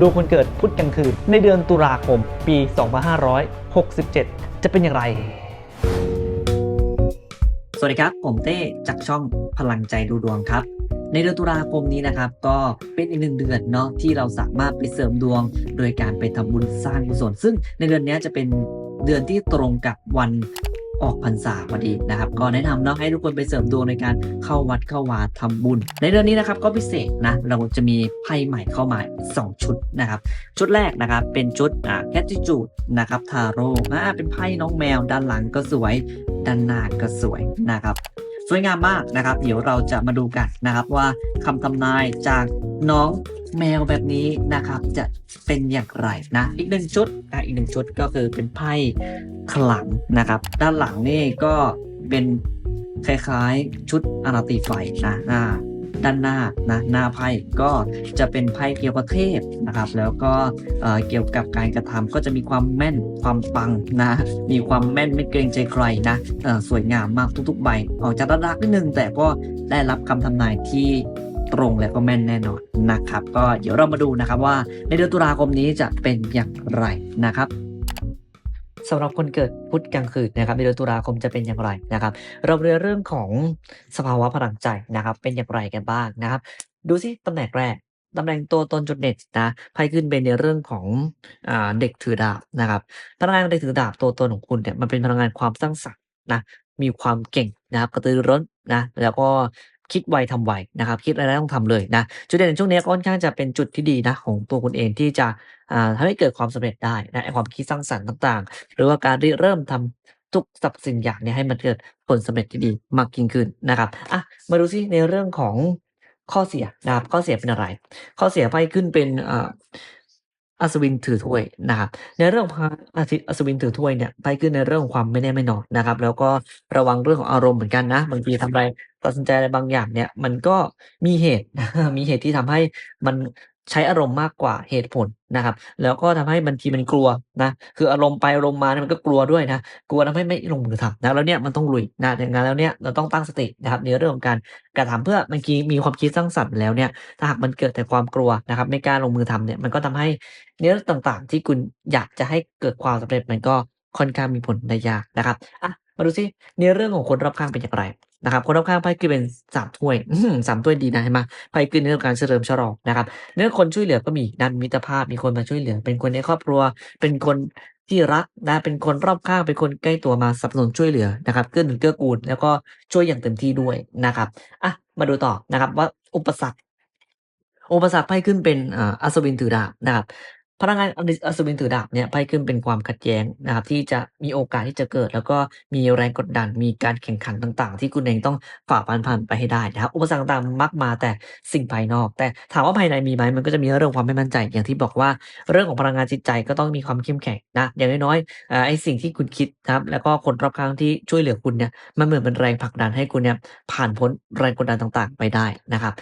ดูคนเกิดพุธกลางคืน ในเดือนตุลาคมปี 2567 จะเป็นอย่างไร สวัสดีครับ ผมเต้จากช่องพลังใจดูดวงครับ ในเดือนตุลาคมนี้นะครับ ก็เป็นอีกหนึ่งเดือนเนาะที่เราสามารถไปเสริมดวง โดยการไปทำบุญสร้างกุศลซึ่งในเดือนนี้จะเป็นเดือนที่ตรงกับวัน ออกพรรษาพอดีนะครับ ก็แนะนำเนาะให้ทุกคนไปเสริมดวงในการเข้าวัดเข้าวาทำบุญ ในเดือนนี้นะครับก็พิเศษนะเราจะมีไพ่ใหม่เข้ามาสองชุดนะครับ ชุดแรกนะครับเป็นชุดอ่าแคทิจูดนะครับทาโร่อ่าเป็นไพ่น้องแมวด้านหลังก็สวยด้านหน้าก็สวยนะครับ สวยงามมากนะครับ เดี๋ยวเราจะมาดูกันนะครับว่าคำทำนายจากน้องแมวแบบนี้นะครับจะเป็นอย่างไรนะ อีกหนึ่งชุดนะอีกหนึ่งชุดก็คือเป็นไพ่ขลังนะครับ ด้านหลังนี่ก็เป็นคล้ายๆชุดอาราตีไฟนะอ่า ด้านหน้านะหน้าไพ่ก็จะเป็นไพ่เกี่ยวกับเทพนะครับ แล้วก็เเกี่ยวกับการกระทำก็จะมีความแม่นความปังนะมีความแม่นไม่เกรงใจใครนะสวยงามมากทุกๆใบออกจากรักนิดนึงแต่ก็ได้รับคำทำนายที่ตรงและก็แม่นแน่นอนนะครับ ก็เดี๋ยวเรามาดูนะครับว่าในเดือนตุลาคมนี้จะเป็นอย่างไรนะครับ สำหรับคนเกิดพุธกลางคืนนะครับในเดือนตุลาคมจะเป็นอย่างไรนะครับ เราเรียนเรื่องของสภาวะพลังใจนะครับ เป็นอย่างไรกันบ้างนะครับ ดูสิตำแหน่งแรกตำแหน่งตัวตนจุดเด่นนะไพ่ขึ้นเป็นในเรื่องของอเด็กถือดาบนะครับ พลังงานเด็กถือดาบตัวตนของคุณเนี่ยมันเป็นพลังงานความสร้างสรรค์นะมีความเก่งนะครับกระตือร้นนะแล้วก็ คิดไวทำไวนะครับ คิดอะไรได้ต้องทำเลยนะ จุดเด่นในช่วงนี้ก็ค่อนข้างจะเป็นจุดที่ดีนะ ของตัวคุณเองที่จะทำให้เกิดความสำเร็จได้นะความคิดสร้างสรรค์ต่างๆ หรือว่าการเริ่มทำทุกสรรพสิ่งอย่างเนี่ยให้มันเกิดผลสำเร็จที่ดีมากยิ่งขึ้นนะครับอะมาดูซิในเรื่องของข้อเสียนะครับข้อเสียเป็นอะไร ข้อเสียไพ่ขึ้นเป็นอัศวินถือถ้วยนะครับในเรื่องของอาทิตย์อัศวินถือถ้วยเนี่ยไพ่ขึ้นในเรื่องของความไม่แน่ไม่นอนนะครับ แล้วก็ระวังเรื่องของอารมณ์เหมือนกันนะ บางทีทำอะไร ตัดสินใจอะไรบางอย่างเนี่ย มันก็มีเหตุ มีเหตุที่ทำให้มันใช้อารมณ์มากกว่าเหตุผลนะครับ แล้วก็ทำให้บางทีมันกลัวนะ คืออารมณ์ไปอารมณ์มาเนี่ยมันก็กลัวด้วยนะ กลัวทำให้ไม่ลงมือทำนะแล้วเนี่ยมันต้องลุยนะอย่างนั้นแล้วเนี่ยเราต้องตั้งสตินะครับในเรื่องของการกระทำเพื่อบางทีมีความคิดสร้างสรรค์แล้วเนี่ย ถ้าหากมันเกิดแต่ความกลัวนะครับ ไม่กล้าลงมือทำเนี่ย มันก็ทำให้เนื้อต่างๆ ที่คุณอยากจะให้เกิดความสำเร็จมันก็ค่อนข้างมีผลได้ยากนะครับ อะ มาดูซิในเรื่องของคนรอบข้างเป็นอย่างไร นะครับคนรอบข้างไพ่คือเป็นสามถ้วยสามถ้วยดีนะเห็นไหมไพ่คือในเรื่องการเฉลิมฉลองนะครับเรื่องคนช่วยเหลือก็มีนะมีมิตรภาพมีคนมาช่วยเหลือ เป็นคนในครอบครัว เป็นคนที่รักนะเป็นคนรอบข้างเป็นคนใกล้ตัวมาสนับสนุนช่วยเหลือนะครับเกื้อหนุนเกื้อกูลแล้วก็ช่วยอย่างเต็มที่ด้วยนะครับอะมาดูต่อนะครับว่าอุปสรรคอุปสรรคไพ่ขึ้นเป็นอัศวินถือดาบนะครับ พลังงานอัศวินถือดาบเนี่ยไพ่ขึ้นเป็นความขัดแย้งนะครับ ที่จะมีโอกาสที่จะเกิด แล้วก็มีแรงกดดันมีการแข่งขันต่างๆ ที่คุณเองต้องฝ่าฟันผ่านไปให้ได้นะครับ อุปสรรคต่างๆมักมาแต่สิ่งภายนอก แต่ถามว่าภายในมีไหมมันก็จะมีเรื่องความไม่มั่นใจ อย่างที่บอกว่าเรื่องของพลังงานจิตใจก็ต้องมีความเข้มแข็งนะอย่างน้อยๆอ่าไอ้สิ่งที่คุณคิดนะครับแล้วก็คนรอบข้างที่ช่วยเหลือคุณเนี่ยมันเหมือนเป็นแรงผลักดันให้คุณเนี่ยผ่านพ้นแรงกดดันต่างๆ ไปได้นะครับ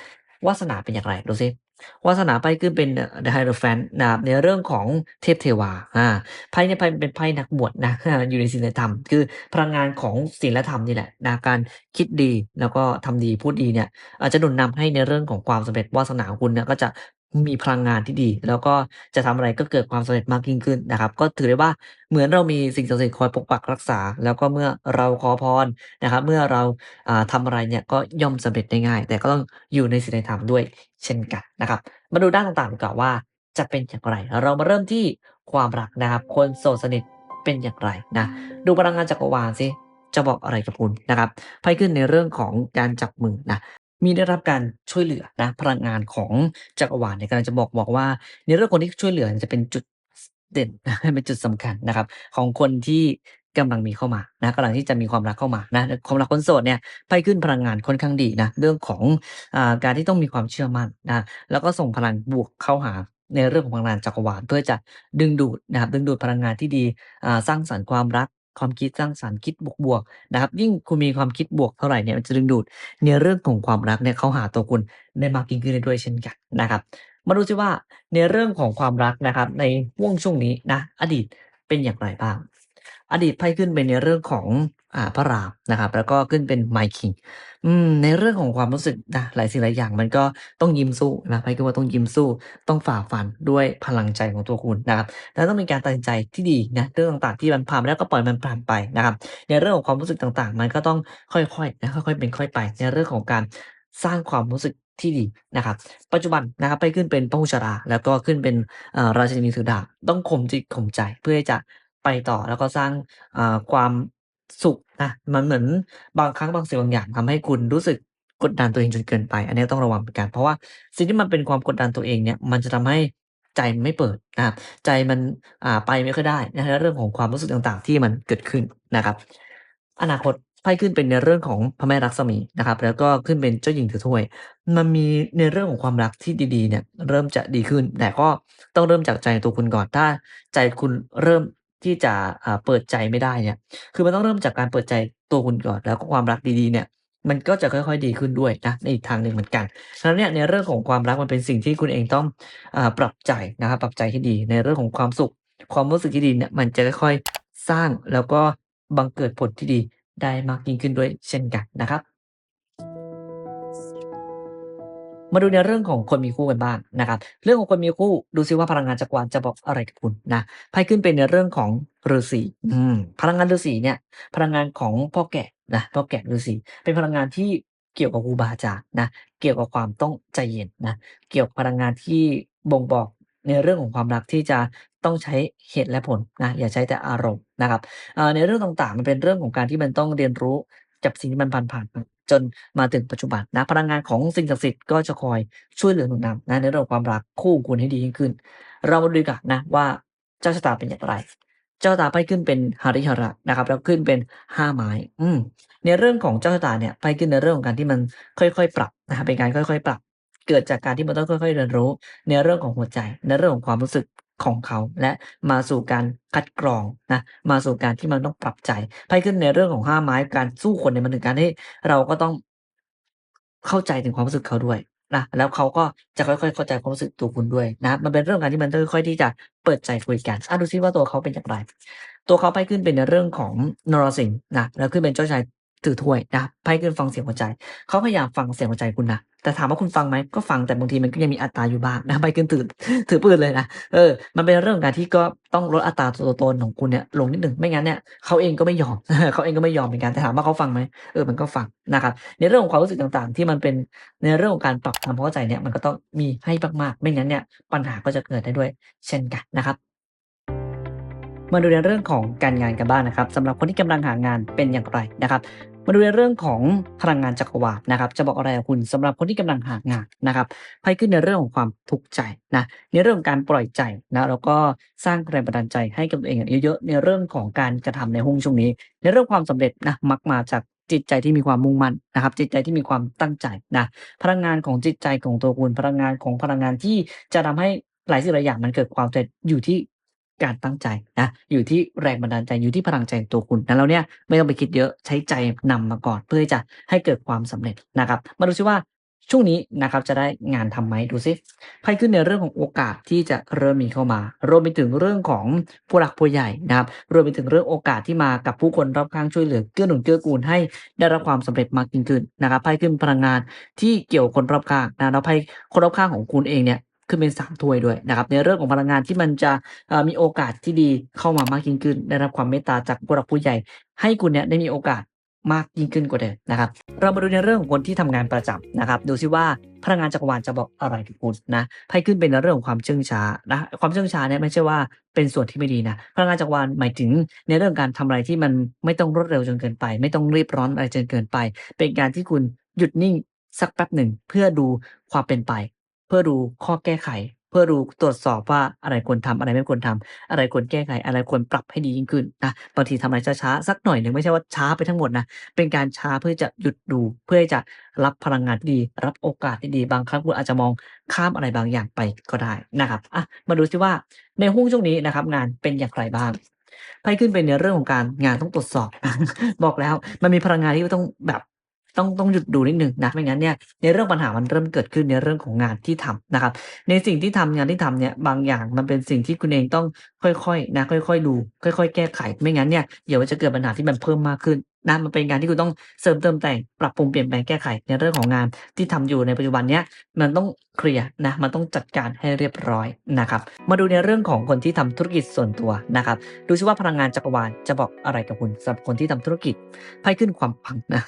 วาสนาเป็นอย่างไรดูซิ วาสนาไพ่ขึ้นเป็น The Hierophant นะครับในเรื่องของเทพเทวาอ่าไพ่เนี่ยไพ่เป็นไพ่นักบวชนะอยู่ในศีลธรรม คือพลังงานของศีลธรรมนี่แหละนะการคิดดีแล้วก็ทำดีพูดดีเนี่ยอาจจะหนุนนำให้ในเรื่องของความสำเร็จวาสนาของคุณเนี่ยก็จะ มีพลังงานที่ดี แล้วก็จะทำอะไรก็เกิดความสำเร็จมากยิ่งขึ้นนะครับ ก็ถือได้ว่าเหมือนเรามีสิ่งศักดิ์สิทธิ์คอยปกปักรักษา แล้วก็เมื่อเราขอพรนะครับ เมื่อเราอ่าทำอะไรเนี่ยก็ย่อมสำเร็จได้ง่าย แต่ก็ต้องอยู่ในศีลธรรมด้วยเช่นกันนะครับ มาดูด้านต่างๆกว่าว่าจะเป็นอย่างไร เรามาเริ่มที่ความรักนะครับ คนโสดสนิทเป็นอย่างไรนะดูพลังงานจักรวาลสิจะบอกอะไรกับคุณนะครับไพ่ขึ้นในเรื่องของการจับมือนะ มีได้รับการช่วยเหลือนะพลังงานของจักรวาลเนี่ยกำลังจะบอกบอกว่า ในเรื่องคนที่ช่วยเหลือจะเป็นจุดเด่นเป็นจุดสำคัญนะครับ ของคนที่กำลังมีเข้ามานะกำลังที่จะมีความรักเข้ามานะความรักคนโสดเนี่ยไพ่ขึ้นพลังงานค่อนข้างดีนะเรื่องของอการที่ต้องมีความเชื่อมั่นนะแล้วก็ส่งพลังบวกเข้าหาในเรื่องของพลังงานจักรวาลเพื่อจะดึงดูดนะครับดึงดูดพลังงานที่ดีสร้างสรรค์ความรัก ความคิดสร้างสรรค์คิดบวกๆนะครับ ยิ่งคุณมีความคิดบวกเท่าไหร่เนี่ยมันจะดึงดูดในเรื่องของความรักเนี่ยเขาหาตัวคุณได้มากยิ่งขึ้นด้ด้วยเช่นกันนะครับ มาดูซิว่าในเรื่องของความรักนะครับ ในห่วงช่วงนี้นะอดีตเป็นอย่างไรบ้าง อดีตไพ่ขึ้นเป็นในเรื่องของ อ่าพระรามนะครับ แล้วก็ขึ้นเป็น My King อืมในเรื่องของความรู้สึกนะหลายสิ่งหลายอย่างมันก็ต้องยิ้มสู้นะไพ่ขึ้นว่าต้องยิ้มสู้ ต้องฝ่าฟันด้วยพลังใจของตัวคุณนะครับแล้วต้องมีการตัดสินใจที่ดีนะเรื่องต่างๆที่มันผ่านแล้วก็ปล่อยมันผ่านไปนะครับในเรื่องของความรู้สึกต่างๆ มันก็ต้องค่อยๆนะค่อยๆเป็นค่อยไป ในเรื่องของการสร้างความรู้สึกที่ดีนะครับ ปัจจุบันนะครับไปขึ้นเป็นพระหุชรา แล้วก็ขึ้นเป็นเอ่อราชินีถือดาบต้องข่มจิตข่มใจเพื่อจะไปต่อแล้วก็สร้างอ่าความ สุขนะมันเหมือนบางครั้งบางสิ่งบางอย่างทำให้คุณรู้สึกกดดันตัวเองจนเกินไป อันนี้ต้องระวังเหมือนกัน เพราะว่าสิ่งที่มันเป็นความกดดันตัวเองเนี่ย มันจะทำให้ใจมันไม่เปิดนะครับใจมันอ่าไปไม่ค่อยได้นะในเรื่องของความรู้สึกต่างๆ ที่มันเกิดขึ้นนะครับ อนาคตไพ่ขึ้นเป็นในเรื่องของพระแม่ลักษมีนะครับ แล้วก็ขึ้นเป็นเจ้าหญิงถือถ้วย มันมีในเรื่องของความรักที่ดีๆเนี่ยเริ่มจะดีขึ้น แต่ก็ต้องเริ่มจากใจตัวคุณก่อน ถ้าใจคุณเริ่ม ที่จะเปิดใจไม่ได้เนี่ย คือมันต้องเริ่มจากการเปิดใจตัวคุณก่อน แล้วก็ความรักดีๆเนี่ย มันก็จะค่อยๆดีขึ้นด้วยนะในอีกทางหนึ่งเหมือนกันฉะนั้นเนี่ยในเรื่องของความรักมันเป็นสิ่งที่คุณเองต้องอปรับใจนะครับปรับใจให้ดี ในเรื่องของความสุข ความรู้สึกที่ดีเนี่ยมันจะค่อยๆสร้างแล้วก็บังเกิดผลที่ดีได้มากยิ่งขึ้นด้วยเช่นกันนะครับ มาดูในเรื่องของคนมีคู่กันบ้างนะครับ เรื่องของคนมีคู่ดูซิว่าพลังงานจักรวาลจะบอกอะไรกับคุณนะไพ่ขึ้นเป็นในเรื่องของฤาษีอืมพลังงานฤาษีเนี่ย พลังงานของพ่อแก่นะพ่อแก่ฤาษีเป็นพลังงานที่เกี่ยวกับครูบาอาจารย์นะเกี่ยวกับความต้องใจเย็นนะเกี่ยวกับพลังงานที่บ่งบอกในเรื่องของความรักที่จะต้องใช้เหตุและผลนะอย่าใช้แต่อารมณ์นะครับในเรื่องต่างๆ มันเป็นเรื่องของการที่มันต้องเรียนรู้ จากสิ่งที่มันผ่านๆมานจนมาถึงปัจจุบันนะพลังงานของสิ่งศักดิ์สิทธิ์ก็จะคอยช่วยเหลือหนุนนำนะในเรื่องความรักคู่คุณให้ดียิ่งขึ้น เรามาดูกันนะว่าเจ้าชะตาเป็นอย่างไร เจ้าชะตาไพ่ขึ้นเป็นหาริหระนะครับ แล้วขึ้นเป็นห้าไม้อืมในเรื่องของเจ้าชะตาเนี่ยไพ่ขึ้นในเรื่องของการที่มันค่อยๆ ปรับนะครับเป็นการค่อย ๆ ปรับ เกิดจากการที่มันต้องค่อยๆเรียนรู้ ในเรื่องของหัวใจ ในเรื่องของความรู้สึก ของเขาและมาสู่การคัดกรองนะมาสู่การที่มันต้องปรับใจไพ่ขึ้นในเรื่องของห้าไม้การสู้คนเนี่ยมันถึงการที่เราก็ต้องเข้าใจถึงความรู้สึกเขาด้วยนะแล้วเขาก็จะค่อยๆเข้าใจความรู้สึกตัวคุณด้วยนะมันเป็นเรื่องการที่มันต้องค่อยๆที่จะเปิดใจคุยกันอะดูซิว่าตัวเขาเป็นอย่างไร ตัวเขาไพ่ขึ้นเป็นในเรื่องของนรสิงห์นะแล้วขึ้นเป็นเจ้าชาย ถือถ้วยนะไพ่ขึ้นฟังเสียงหัวใจ เขาพยายามฟังเสียงหัวใจคุณนะแต่ถามว่าคุณฟังไหมก็ฟังแต่บางทีมันก็ยังมีอัตราอยู่บ้างนะไพ่ขึ้นถือถือปืนเลยนะเออ มันเป็นเรื่องการที่ก็ต้องลดอัตราตัวตนของคุณเนี่ยลงนิดหนึ่งไม่งั้นเนี่ยเขาเองก็ไม่ยอมเขาเองก็ไม่ยอมเหมือนกันแต่ถามว่าเขาฟังไหมเออมันก็ฟังนะครับในเรื่องของความรู้สึกต่างๆ ที่มันเป็นในเรื่องของการปรับความเข้าใจเนี่ยมันก็ต้องมีให้มากๆ ไม่งั้นเนี่ยปัญหาก็จะเกิดได้ด้วย เช่นกันนะครับมาดูในเรื่องของการงานกันบ้างนะครับสำหรับคนที่กำลังหางานเป็นอย่างไรนะครับ มาดูในเรื่องของพลังงานจักรวาลนะครับ จะบอกอะไรกับคุณสำหรับคนที่กำลังหางานนะครับไพ่ขึ้นในเรื่องของความทุกข์ใจนะในเรื่องของการปล่อยใจนะแล้วก็สร้างแรงบันดาลใจให้กับตัวเองเยอะๆในเรื่องของการกระทำในห้วงช่วงนี้ ในเรื่องความสำเร็จนะมักมาจากจิตใจที่มีความมุ่งมั่นนะครับ จิตใจที่มีความตั้งใจนะพลังงานของจิตใจของตัวคุณพลังงานของพลังงานที่จะทำให้หลายสิ่งหลายอย่างมันเกิดความสำเร็จอยู่ที่ การตั้งใจนะอยู่ที่แรงบันดาลใจอยู่ที่พลังใจตัวคุณนั้นแล้วเนี่ยไม่ต้องไปคิดเยอะใช้ใจนำมาก่อน เพื่อจะให้เกิดความสำเร็จนะครับ มาดูซิว่าช่วงนี้นะครับจะได้งานทำไหมดูซิไพ่ขึ้นในเรื่องของโอกาสที่จะเริ่มมีเข้ามา รวมไปถึงเรื่องของผู้หลักผู้ใหญ่นะครับ รวมไปถึงเรื่องโอกาสที่มากับผู้คนรอบข้างช่วยเหลือเกื้อหนุนเกื้อกูลให้ได้รับความสำเร็จมากยิ่งขึ้นนะครับไพ่ขึ้นพลังงานที่เกี่ยวคนรอบข้างนะแล้วไพ่คนรอบข้างของคุณเองเนี่ย ขึ้นเป็นสามถ้วยด้วยนะครับ ในเรื่องของพลังงานที่มันจะมีโอกาสที่ดีเข้ามามากยิ่งขึ้น ได้รับความเมตตาจากผู้หลักผู้ใหญ่ ให้คุณเนี่ยได้มีโอกาสมากยิ่งขึ้นกว่าเดิมนะครับ เรามาดูในเรื่องของคนที่ทำงานประจำนะครับ ดูซิว่าพลังงานจักรวาลจะบอกอะไรกับคุณนะไพ่ขึ้นเป็นในเรื่องของความเชื่องช้านะ ความเชื่องช้าเนี่ยไม่ใช่ว่าเป็นส่วนที่ไม่ดีนะ พลังงานจักรวาลหมายถึงในเรื่องการทำอะไรที่มันไม่ต้องรวดเร็วจนเกินไป ไม่ต้องรีบร้อนอะไรจนเกินไป เป็นการที่คุณหยุดนิ่งสักแป๊บหนึ่งเพื่อดูความเป็นไป พื่อดูข้อแก้ไข เพื่อดูตรวจสอบว่าอะไรควรทำอะไรไม่ควรทำอะไรควรแก้ไข อะไรควรปรับให้ดียิ่งขึ้นนะบางทีทำอะไรช้าๆสักหน่อยหนึ่งไม่ใช่ว่าช้าไปทั้งหมดนะเป็นการช้าเพื่อจะหยุดดูเพื่อจะรับพลังงานที่ดี รับโอกาสที่ดีบางครั้งคุณอาจจะมองข้ามอะไรบางอย่างไปก็ได้นะครับอะมาดูซิว่าในหุ้นช่วงนี้นะครับ งานเป็นอย่างไรบ้างไพ่ขึ้นเป็นในเรื่องของการงานต้องตรวจสอบ บอกแล้ว มันมีพลังงานที่ต้องแบบ ต้องต้องหยุดดูนิดหนึ่งนะไม่งั้นเนี่ยในเรื่องปัญหามันเริ่มเกิดขึ้นในเรื่องของงานที่ทำนะครับ ในสิ่งที่ทำงานที่ทำเนี่ยบางอย่างมันเป็นสิ่งที่คุณเองต้องค่อยๆนะค่อย ๆ ดู ค่อย ๆ แก้ไข ไม่งั้นเนี่ยเดี๋ยวจะเกิดปัญหาที่มันเพิ่มมากขึ้น นะมันเป็นการที่คุณต้องเสริมเติมแต่งปรับปรุงเปลี่ยนแปลงแก้ไขในเรื่องของงานที่ทำอยู่ในปัจจุบันเนี้ยมันต้องเคลียร์นะมันต้องจัดการให้เรียบร้อยนะครับมาดูในเรื่องของคนที่ทำธุรกิจส่วนตัวนะครับดูซิว่าพลังงานจักรวาลจะบอกอะไรกับคุณสำหรับคนที่ทำธุรกิจไพ่ขึ้นความปังนะ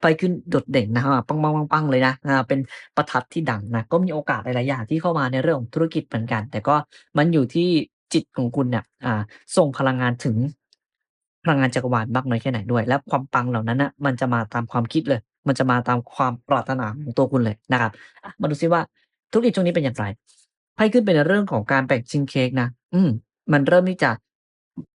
ไพ่ขึ้นโดดเด่นนะฮะปังปังปังปังเลยนะเป็นประทัดที่ดังนะก็มีโอกาสหลายๆอย่างที่เข้ามาในเรื่องของธุรกิจเหมือนกัน แต่ก็มันอยู่ที่จิตของคุณเนี่ยอ่าส่งพลังงานถึง พลังงานจักรวาลมากน้อยแค่ไหนด้วย และความปังเหล่านั้นนะมันจะมาตามความคิดเลย มันจะมาตามความปรารถนาของตัวคุณเลยนะครับมาดูซิว่าธุรกิจช่วงนี้เป็นอย่างไรไพ่ขึ้นเป็นในเรื่องของการแบ่งชิ้นเค้กนะอืมมันเริ่มที่จะ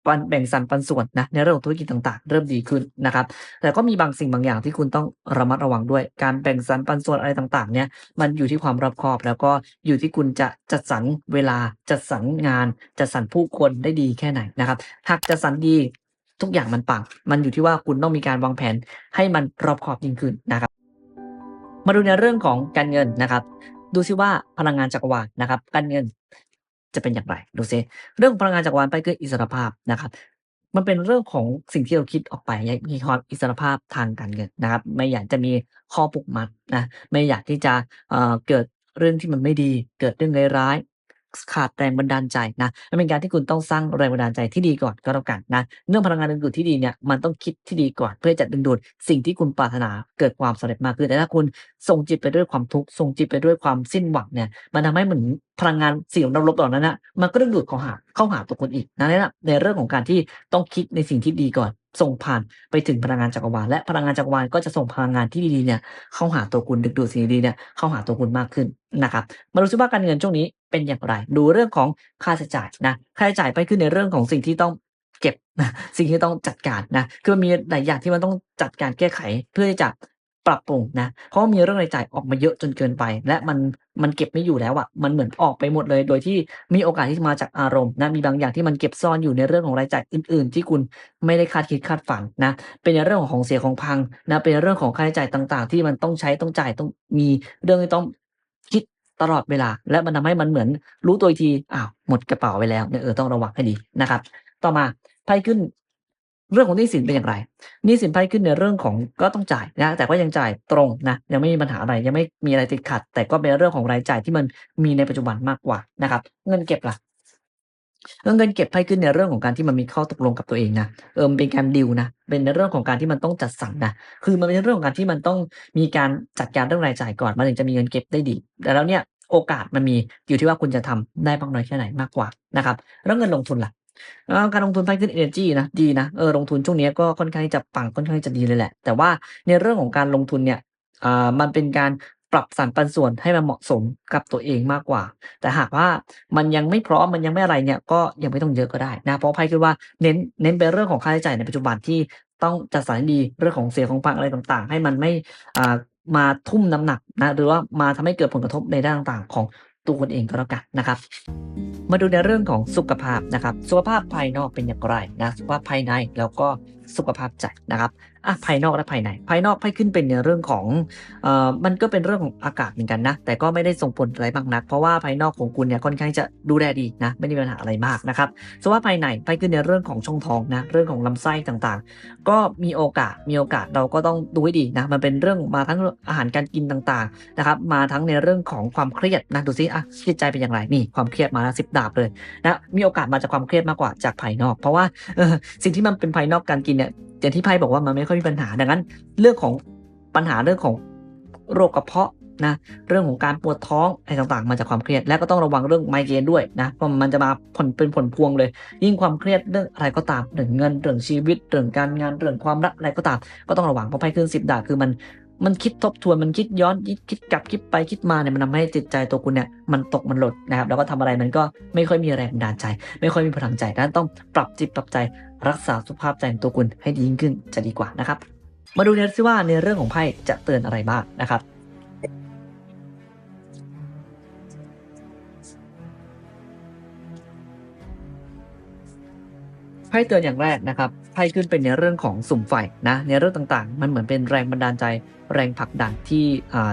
ปันแบ่งสรรปันส่วนนะในเรื่องของธุรกิจต่างๆ เริ่มดีขึ้นนะครับ แต่ก็มีบางสิ่งบางอย่างที่คุณต้องระมัดระวังด้วย การแบ่งสรรปันส่วนอะไรต่างๆ เนี่ยมันอยู่ที่ความรอบคอบ แล้วก็อยู่ที่คุณจะจัดสรรเวลาจัดสรรงาน จัดสรรผู้คนได้ดีแค่ไหนนะครับหากจัดสรรดี ทุกอย่างมันปัง มันอยู่ที่ว่าคุณต้องมีการวางแผนให้มันรอบคอบยิ่งขึ้นนะครับ มาดูในเรื่องของการเงินนะครับ ดูซิว่าพลังงานจักรวาลนะครับ การเงินจะเป็นอย่างไร ดูซิเรื่องพลังงานจักรวาลไปคืออิสรภาพนะครับมันเป็นเรื่องของสิ่งที่เราคิดออกไปอยากมีความอิสรภาพทางการเงินนะครับ ไม่อยากจะมีข้อผูกมัดนะไม่อยากที่จะเเกิดเรื่องที่มันไม่ดี เกิดเรื่องร้าย ขาดแรงบันดาลใจนะมันเป็นการที่คุณต้องสร้างแรงบันดาลใจที่ดีก่อนก็แล้วกันนะเรื่องพลังงานดึงดูดที่ดีเนี่ยมันต้องคิดที่ดีก่อนเพื่อจะดึงดูดสิ่งที่คุณปรารถนาเกิดความสำเร็จมากขึ้นแต่ถ้าคุณส่งจิตไปด้วยความทุกข์ส่งจิตไปด้วยความสิ้นหวังเนี่ยมันทำให้เหมือนพลังงานสิ่งลบๆเหล่านั้นนะมันก็ดึงดูดเข้าหาเข้าหาตัวคุณอีกนะนั่แหละในเรื่องของการที่ต้องคิดในสิ่งที่ดีก่อน ส่งผ่านไปถึงพลังงานจักรวาลและพลังงานจักรวาลก็จะส่งพลังงานที่ดีๆเนี่ยเข้าหาตัวคุณดึงดูดสิ่งดีๆเนี่ยเข้าหาตัวคุณมากขึ้นนะครับมาดูซิว่าการเงินช่วงนี้เป็นอย่างไร ดูเรื่องของค่าใช้จ่ายนะค่าใช้จ่ายไปขึ้นในเรื่องของสิ่งที่ต้องเก็บนะสิ่งที่ต้องจัดการนะคือมันมีหลายอย่างที่มันต้องจัดการแก้ไขเพื่อที่จะปรับปรุงนะเพราะมีเรื่องรายจ่ายออกมาเยอะจนเกินไป และมัน มันเก็บไม่อยู่แล้วอะมันเหมือนออกไปหมดเลย โดยที่มีโอกาสที่มาจากอารมณ์นะ มีบางอย่างที่มันเก็บซ่อนอยู่ในเรื่องของรายจ่ายอื่น ๆ ที่คุณไม่ได้คาดคิดคาดฝันนะ เป็นในเรื่องของของเสียของพังนะ เป็นเรื่องของค่าใช้จ่ายต่าง ๆ ที่มันต้องใช้ต้องจ่ายต้องมีเรื่องที่ต้องคิดตลอดเวลา และมันทำให้มันเหมือนรู้ตัวทีอ้าวหมดกระเป๋าไปแล้วเนี่ยเออต้องระวังให้ดีนะครับ ต่อมาไพ่ขึ้น เรื่องของหนี้สินเป็นอย่างไรหนี้สินไพ่ขึ้นในเรื่องของก็ต้องจ่ายนะแต่ก็ยังจ่ายตรงนะยังไม่มีปัญหาอะไรยังไม่มีอะไรติดขัด แต่ก็เป็นเรื่องของรายจ่ายที่มันมีในปัจจุบันมากกว่านะครับเงินเก็บล่ะเรื่องเงินเก็บไพ่ขึ้นในเรื่องของการที่มันมีข้อตกลงกับตัวเองนะเออมเป็นการดีลนะเป็นในเรื่องของการที่มันต้องจัดสรรนะคือมันเป็นเรื่องของการที่มันต้องมีการจัดการเรื่องรายจ่ายก่อนมันถึงจะมีเงินเก็บได้ดี แต่แล้วเนี่ยโอกาสมันมีอยู่ที่ว่าคุณจะทำได้มากน้อยแค่ไหนมากกว่านะครับแล้วเงินลงทุนล่ะ การลงทุนไพ่ขึ้น Energy นะดีนะเออลงทุนช่วงนี้ก็ค่อนข้างที่จะปังค่อนข้างที่จะดีเลยแหละ แต่ว่าในเรื่องของการลงทุนเนี่ยอ่ามันเป็นการปรับสรรปันส่วนให้มันเหมาะสมกับตัวเองมากกว่า แต่หากว่ามันยังไม่พร้อมมันยังไม่อะไรเนี่ยก็ยังไม่ต้องเยอะก็ได้นะเพราะไพ่คิดว่าเน้นเน้นไปเรื่องของค่าใช้จ่ายในปัจจุบันที่ต้องจัดสรรดีเรื่องของเสียของพังอะไรต่างๆ ให้มันไม่อ่ามาทุ่มน้ำหนักนะหรือว่ามาทำให้เกิดผลกระทบในด้านต่างๆ ของ ตัวคุณเองก็แล้วกันนะครับ มาดูในเรื่องของสุขภาพนะครับ สุขภาพภายนอกเป็นอย่างไรนะ สุขภาพภายในแล้วก็สุขภาพใจนะครับ อะภายนอกและภายใน ภายนอกไพ่ขึ้นเป็นในเรื่องของเอ่อมันก็เป็นเรื่องของอากาศเหมือนกันนะ แต่ก็ไม่ได้ส่งผลอะไรมากนัก เพราะว่าภายนอกของคุณเนี่ยค่อนข้างจะดูแลดีนะ ไม่ได้มีปัญหาอะไรมากนะครับส่วนว่าภายในไพ่ขึ้นในเรื่องของช่องท้องนะ เรื่องของลำไส้ต่างๆ ก็มีโอกาส มีโอกาสเราก็ต้องดูให้ดีนะ มันเป็นเรื่องมาทั้งอาหารการกินต่างๆนะครับ มาทั้งในเรื่องของความเครียดนะ ดูซิอะจิตใจเป็นอย่างไร นี่ความเครียดมาแล้วสิบดาบเลยนะ มีโอกาสมาจากความเครียดมากกว่าจากภายนอก เพราะว่าสิ่งที่มันเป็นภายนอกการกินเนี่ย อย่างที่ไพ่บอกว่ามันไม่ค่อยมีปัญหา ดังนั้น เรื่องของปัญหาเรื่องของโรคกระเพาะนะเรื่องของการปวดท้องอะไรต่างๆ มาจากความเครียด และก็ต้องระวังเรื่องไมเกรนด้วยนะเพราะมันจะมาผลเป็นผลพวงเลย ยิ่งความเครียดเรื่องอะไรก็ตามเรื่องเงินเรื่องชีวิตเรื่องการงานเรื่องความรักอะไรก็ตาม ก็ต้องระวังเพราะไพ่ขึ้นสิบดาบคือมัน มันคิดทบทวนมันคิดย้อนคิดคิดกลับคิดไปคิดมาเนี่ยมันทำให้จิตใจตัวคุณเนี่ยมันตกมันหลดนะครับแล้วก็ทำอะไรมันก็ไม่ค่อยมีแรงบันดาลใจ ไม่ค่อยมีพลังใจดังนั้นต้องปรับจิตปรับใจรักษาสุขภาพใจของตัวคุณให้ดียิ่งขึ้นจะดีกว่านะครับมาดูเนี่ยซิว่าในเรื่องของไพ่จะเตือนอะไรบ้างนะครับ ไพ่เตือนอย่างแรกนะครับไพ่ขึ้นเป็นในเรื่องของสุ่มไฟนะในเรื่องต่างๆ มันเหมือนเป็นแรงบันดาลใจแรงผลักดันที่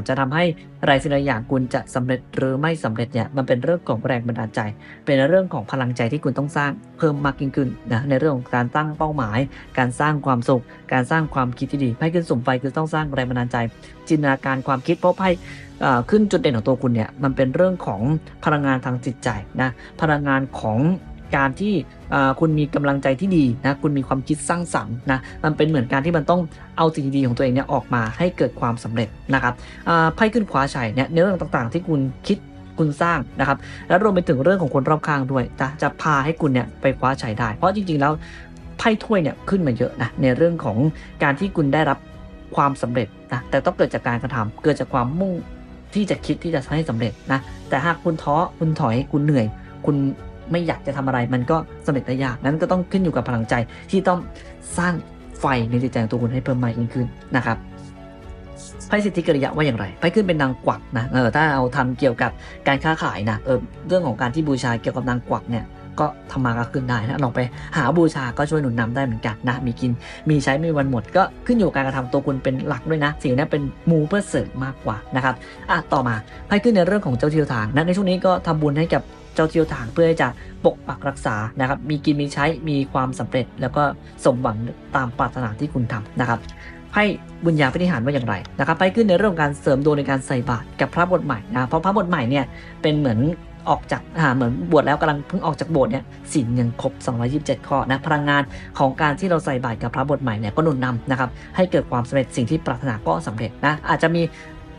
จะทำให้อะไรสิ่งใดอย่างคุณจะสำเร็จหรือไม่สำเร็จเนี่ยมันเป็นเรื่องของแรงบันดาลใจ เป็นเรื่องของพลังใจที่คุณต้องสร้างเพิ่มมากยิ่งขึ้นนะในเรื่องของการตั้งเป้าหมาย การสร้างความสุข การสร้างความคิดที่ดีไพ่ขึ้นสุ่มไฟคือต้องสร้างแรงบันดาลใจ จินตนาการความคิดเพราะไพ่ขึ้นจุดเด่นของตัวคุณเนี่ยมันเป็นเรื่องของพลังงานทางจิตใจนะพลังงานของ การที่คุณมีกำลังใจที่ดีนะคุณมีความคิดสร้างสรรค์นะมันเป็นเหมือนการที่มันต้องเอาสิ่งดีๆของตัวเองเนี่ยออกมาให้เกิดความสำเร็จนะครับไพ่ขึ้นขวาชัยเนี่ยในเรื่องต่างๆ ที่คุณคิดคุณสร้างนะครับ แล้วรวมไปถึงเรื่องของคนรอบข้างด้วยนะจะพาให้คุณเนี่ยไปคว้าชัยได้ เพราะจริงๆแล้วไพ่ถ้วยเนี่ยขึ้นมาเยอะนะในเรื่องของการที่คุณได้รับความสำเร็จนะแต่ต้องเกิดจากการกระทำเกิดจากความมุ่งที่จะคิดที่จะให้สำเร็จนะแต่หากคุณท้อคุณถอยคุณเหนื่อย คุณ ไม่อยากจะทำอะไรมันก็สำเร็จได้ยากนั้นก็ต้องขึ้นอยู่กับพลังใจที่ต้องสร้างไฟในจิตใจของตัวคุณให้เพิ่มมากยิ่งขึ้นนะครับไพ่สิทธิกริยะว่าอย่างไรไพ่ขึ้นเป็นนางกวักนะเออถ้าเอาทำเกี่ยวกับการค้าขายนะเออเรื่องของการที่บูชาเกี่ยวกับนางกวักเนี่ยก็ทำมาก็ขึ้นได้นะลองไปหาบูชาก็ช่วยหนุนนำได้เหมือนกันนะ มีกิน มีใช้ไม่วันหมด ก็ขึ้นอยู่กับการกระทำตัวคุณเป็นหลักด้วยนะ สิ่งนี้เป็นมูเพื่อเสริมมากกว่านะครับ อะ ต่อมาไพ่ขึ้นในเรื่องของเจ้าที่ทางนะในช่วงนี้ก็ทำบุญให้กับ เจ้าที่เจ้าทางเพื่อจะปกปักรักษานะครับ มีกินมีใช้มีความสำเร็จ แล้วก็สมหวังตามปรารถนาที่คุณทำนะครับไพ่บุญญาพิธิหารว่าอย่างไรนะครับไพ่ขึ้นในเรื่องของการเสริมดวงในการใส่บาตรกับพระบทใหม่นะเพราะพระบทใหม่เนี่ยเป็นเหมือนออกจากอ่าเหมือนบวชแล้วกำลังเพิ่งออกจากโบสถ์เนี่ยศีลยังครบ 227 ข้อนะพลังงานของการที่เราใส่บาตรกับพระบทใหม่เนี่ยก็หนุนนำนะครับให้เกิดความสำเร็จสิ่งที่ปรารถนาก็สำเร็จนะอาจจะมี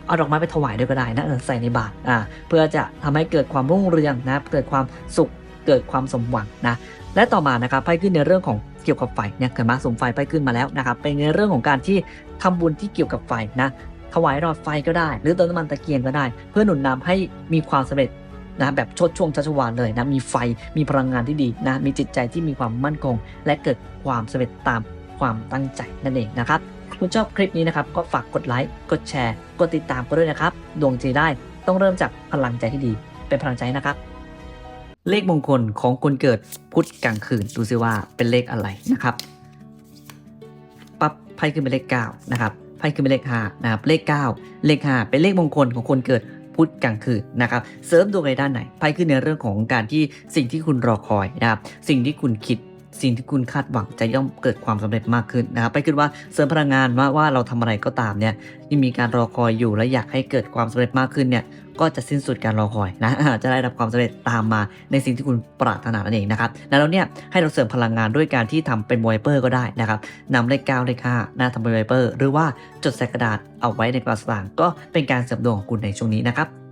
เอาดอกไม้ไปถวายด้วยก็ได้นะใส่ในบาตรอ่าเพื่อจะทำให้เกิดความรุ่งเรืองนะเกิดความสุขเกิดความสมหวังนะและต่อมานะครับไพ่ขึ้นในเรื่องของเกี่ยวกับไฟเนี่ยเกิดมาสมไฟไพ่ขึ้นมาแล้วนะครับเป็นในเรื่องของการที่ทำบุญที่เกี่ยวกับไฟนะถวายหลอดไฟก็ได้ หรือติมน้ำมันตะเกียงก็ได้ เพื่อหนุนนำให้มีความสำเร็จนะแบบชดช่วงชัชวานเลยนะมีไฟมีพลังงานที่ดีนะมีจิตใจที่มีความมั่นคง และเกิดความสำเร็จตามความตั้งใจนั่นเองนะครับ คุณชอบคลิปนี้นะครับ ก็ฝากกดไลค์ กดแชร์ กดติดตามกันด้วยนะครับ ดวงใจได้ต้องเริ่มจากพลังใจที่ดี เป็นพลังใจนะครับ เลขมงคลของคนเกิดพุธกลางคืน ดูซิว่าเป็นเลขอะไรนะครับ ปั๊บไพ่ขึ้นเป็นเลข9นะครับ ไพ่ขึ้นเป็นเลข5นะครับ เลข 9 เลข 5 เป็นเลขมงคลของคนเกิดพุธกลางคืนนะครับ เสริมดวงในด้านไหน ไพ่ขึ้นในเรื่องของการที่สิ่งที่คุณรอคอยนะครับ สิ่งที่คุณคิด สิ่งที่คุณคาดหวังจะย่อมเกิดความสำเร็จมากขึ้นนะครับ ไปขึ้นว่าเสริมพลังงานว่าว่าเราทำอะไรก็ตามเนี่ยที่มีการรอคอยอยู่และอยากให้เกิดความสำเร็จมากขึ้นเนี่ยก็จะสิ้นสุดการรอคอยนะจะได้รับความสำเร็จตามมาในสิ่งที่คุณปรารถนานั่นเองนะครับแล้วเนี่ยให้เราเสริมพลังงานด้วยการที่ทำเป็นไวเปอร์ก็ได้นะครับนำเลข9เลขห้าทำเป็นไวเปอร์หรือว่าจดใส่กระดาษเอาไว้ในกระดาษต่างก็เป็นการเสริมดวงของคุณในช่วงนี้นะครับ